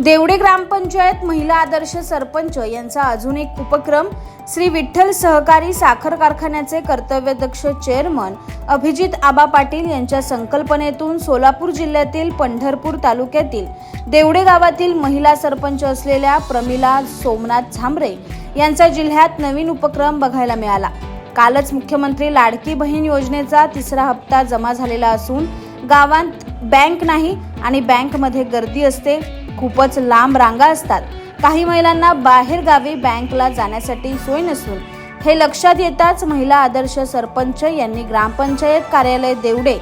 देवडे ग्रामपंचायत महिला आदर्श सरपंच यांचा अजून एक उपक्रम श्री विठ्ठल सहकारी साखर कारखान्याचे कर्तव्यदक्ष चेअरमन अभिजित आबा पाटील यांच्या संकल्पनेतून सोलापूर जिल्ह्यातील पंढरपूर तालुक्यातील देवडे गावातील महिला सरपंच असलेल्या प्रमिला सोमनाथ झांबरे यांचा जिल्ह्यात नवीन उपक्रम बघायला मिळाला. कालच मुख्यमंत्री लाडकी बहीण योजनेचा तिसरा हप्ता जमा झालेला असून गावात बँक नाही आणि बँकमध्ये गर्दी असते. खूपच लांब रांगा असतात. काही महिलांना बाहेर गावी बँकला जाण्यासाठी सोय नसून हे लक्षात येताच महिला आदर्श सरपंच यांनी ग्रामपंचायत कार्यालय देवडे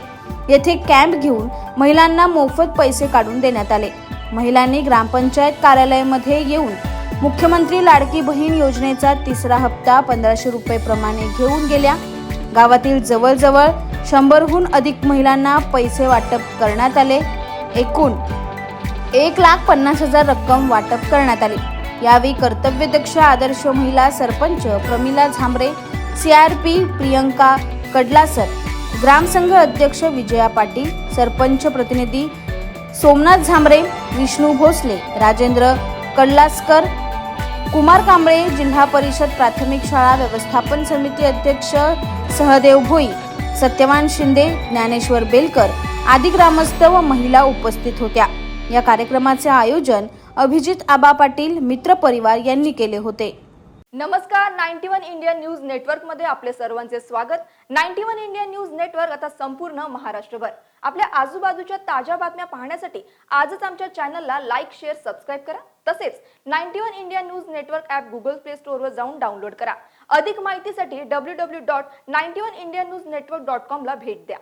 येथे कॅम्प घेऊन महिलांना मोफत पैसे काढून देण्यात आले. महिलांनी ग्रामपंचायत कार्यालयामध्ये येऊन मुख्यमंत्री लाडकी बहीण योजनेचा तिसरा हप्ता पंधराशे रुपये प्रमाणे घेऊन गेल्या. गावातील जवळजवळ शंभरहून अधिक महिलांना पैसे वाटप करण्यात आले. एकूण एक लाख पन्नास हजार रक्कम वाटप करण्यात आली. यावेळी कर्तव्यदक्ष आदर्श महिला सरपंच प्रमिला झांबरे सीआरपी प्रियंका कडलासर ग्रामसंघ अध्यक्ष विजया पाटील सरपंच प्रतिनिधी सोमनाथ झांबरे विष्णू भोसले राजेंद्र कडलासकर कुमार कांबळे जिल्हा परिषद प्राथमिक शाळा व्यवस्थापन समिती अध्यक्ष सहदेव भोई सत्यवान शिंदे ज्ञानेश्वर बेलकर आदी ग्रामस्थ व महिला उपस्थित होत्या. या कार्यक्रमाचे आयोजन अभिजित आबा पाटील मित्र परिवार यांनी केले होते. नमस्कार नाईन्टी वन इंडियन न्यूज नेटवर्कमध्ये आपले सर्वांचे स्वागत. Ninety one Indian news network आता संपूर्ण महाराष्ट्रभर. आपल्या आजूबाजूच्या ताज्या बातम्या पाहण्यासाठी आजच आमच्या चॅनलला लाईक शेअर सबस्क्राईब करा. तसेच ninety one India news network app Google play स्टोअरवर जाऊन डाउनलोड करा. अधिक माहितीसाठी W W dot ninety one India news network dot कॉमला भेट द्या.